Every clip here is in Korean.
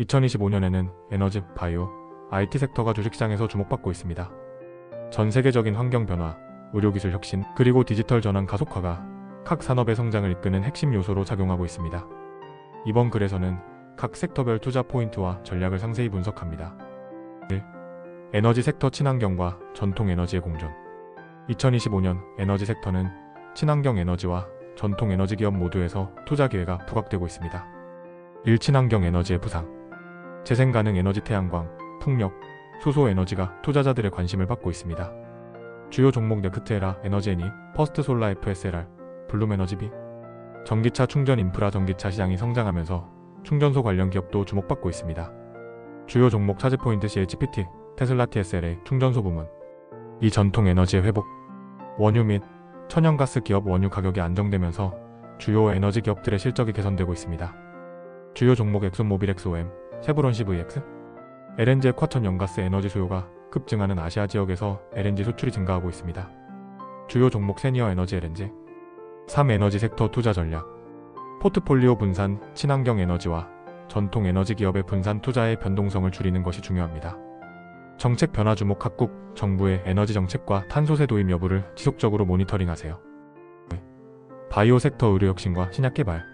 2025년에는 에너지, 바이오, IT 섹터가 주식시장에서 주목받고 있습니다. 전 세계적인 환경 변화, 의료기술 혁신, 그리고 디지털 전환 가속화가 각 산업의 성장을 이끄는 핵심 요소로 작용하고 있습니다. 이번 글에서는 각 섹터별 투자 포인트와 전략을 상세히 분석합니다. 1. 에너지 섹터 친환경과 전통 에너지의 공존 2025년 에너지 섹터는 친환경 에너지와 전통 에너지 기업 모두에서 투자 기회가 부각되고 있습니다. 1. 친환경 에너지의 부상 재생 가능 에너지 태양광, 풍력, 수소 에너지가 투자자들의 관심을 받고 있습니다. 주요 종목 네크트에라 에너지애니, 퍼스트 솔라 FSLR, 블룸 에너지비 전기차 충전 인프라 전기차 시장이 성장하면서 충전소 관련 기업도 주목받고 있습니다. 주요 종목 차지 포인트 CHPT, 테슬라 TSLA 충전소 부문 이 전통 에너지의 회복 원유 및 천연가스 기업 원유 가격이 안정되면서 주요 에너지 기업들의 실적이 개선되고 있습니다. 주요 종목 엑손모빌 XOM, 쉐브론 CVX, LNG 쿼천 연가스 에너지 수요가 급증하는 아시아 지역에서 LNG 수출이 증가하고 있습니다. 주요 종목 세니어 에너지 LNG, 3 에너지 섹터 투자 전략, 포트폴리오 분산, 친환경 에너지와 전통 에너지 기업의 분산 투자의 변동성을 줄이는 것이 중요합니다. 정책 변화 주목 각국 정부의 에너지 정책과 탄소세 도입 여부를 지속적으로 모니터링하세요. 바이오 섹터 의료 혁신과 신약 개발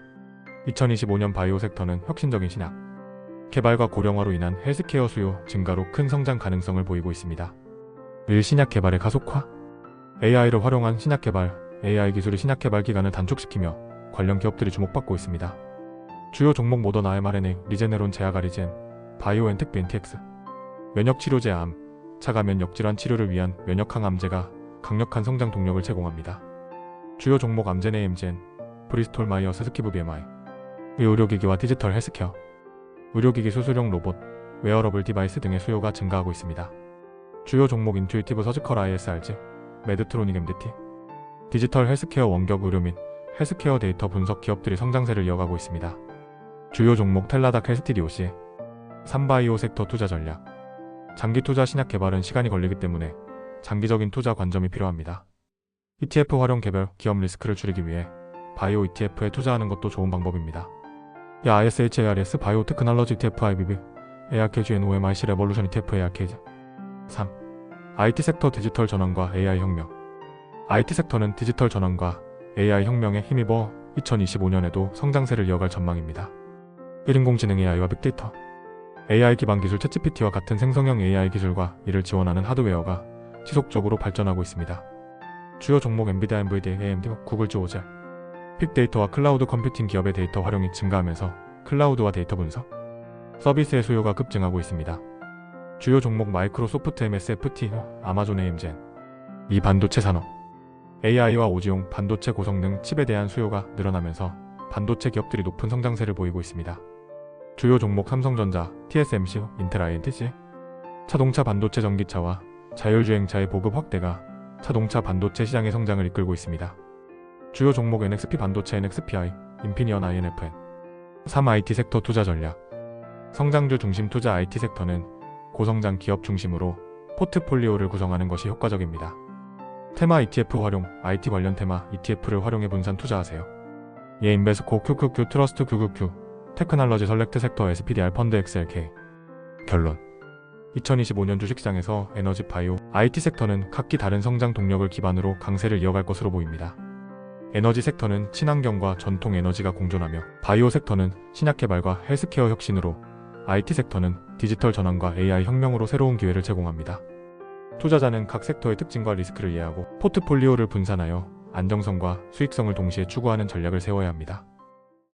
2025년 바이오 섹터는 혁신적인 신약 개발과 고령화로 인한 헬스케어 수요 증가로 큰 성장 가능성을 보이고 있습니다. 1. 신약 개발의 가속화 AI를 활용한 신약 개발 AI 기술이 신약 개발 기간을 단축시키며 관련 기업들이 주목받고 있습니다. 주요 종목 모던 mRNA, 리제네론 제아가리젠, 바이오엔텍 BNTX 면역 치료제 암, 차가 면 역질환 치료를 위한 면역 항 암제가 강력한 성장 동력을 제공합니다. 주요 종목 암젠 AM젠, 브리스톨 마이어 스 스키브 BMI, 의료기기와 디지털 헬스케어, 의료기기 수술용 로봇, 웨어러블 디바이스 등의 수요가 증가하고 있습니다. 주요 종목 인투이티브 서지컬 ISRG, 메드트로닉 MDT, 디지털 헬스케어 원격 의료 및 헬스케어 데이터 분석 기업들이 성장세를 이어가고 있습니다. 주요 종목 텔라닥 헬스티디오시, 삼바이오 섹터 투자 전략, 장기 투자 신약 개발은 시간이 걸리기 때문에 장기적인 투자 관점이 필요합니다. ETF 활용 개별 기업 리스크를 줄이기 위해 바이오 ETF에 투자하는 것도 좋은 방법입니다. 야 ISHARS 바이오 테크놀로지 ETF IBB ARKGN OMIC 레볼루션 ETF ARKG 3. IT sek터 디지털 전환과 AI 혁명 IT 섹터는 디지털 전환과 AI 혁명에 힘입어 2025년에도 성장세를 이어갈 전망입니다. 1인공지능 AI와 빅데이터 AI 기반 기술 챗GPT와 같은 생성형 AI 기술과 이를 지원하는 하드웨어가 지속적으로 발전하고 있습니다. 주요 종목 엔비디아, NVIDIA, AMD, 구글, 지오젤 빅데이터와 클라우드 컴퓨팅 기업의 데이터 활용이 증가하면서 클라우드와 데이터 분석, 서비스의 수요가 급증하고 있습니다. 주요 종목 마이크로소프트 MSFT, 아마존 AM젠, 이 반도체 산업, AI와 오지용 반도체 고성 등 칩에 대한 수요가 늘어나면서 반도체 기업들이 높은 성장세를 보이고 있습니다. 주요 종목 삼성전자, TSMC, 인텔 INTC, 자동차 반도체 전기차와 자율주행차의 보급 확대가 자동차 반도체 시장의 성장을 이끌고 있습니다. 주요 종목 NXP 반도체 NXPI, 인피니언 INFN 3 IT 섹터 투자 전략 성장주 중심 투자 IT 섹터는 고성장 기업 중심으로 포트폴리오를 구성하는 것이 효과적입니다. 테마 ETF 활용, IT 관련 테마 ETF를 활용해 분산 투자하세요. 예 인베스코 QQQ 트러스트 QQQ 테크놀로지 설렉트 섹터 SPDR 펀드 XLK 결론 2025년 주식시장에서 에너지 바이오, IT 섹터는 각기 다른 성장 동력을 기반으로 강세를 이어갈 것으로 보입니다. 에너지 섹터는 친환경과 전통 에너지가 공존하며 바이오 섹터는 신약 개발과 헬스케어 혁신으로 IT 섹터는 디지털 전환과 AI 혁명으로 새로운 기회를 제공합니다. 투자자는 각 섹터의 특징과 리스크를 이해하고 포트폴리오를 분산하여 안정성과 수익성을 동시에 추구하는 전략을 세워야 합니다.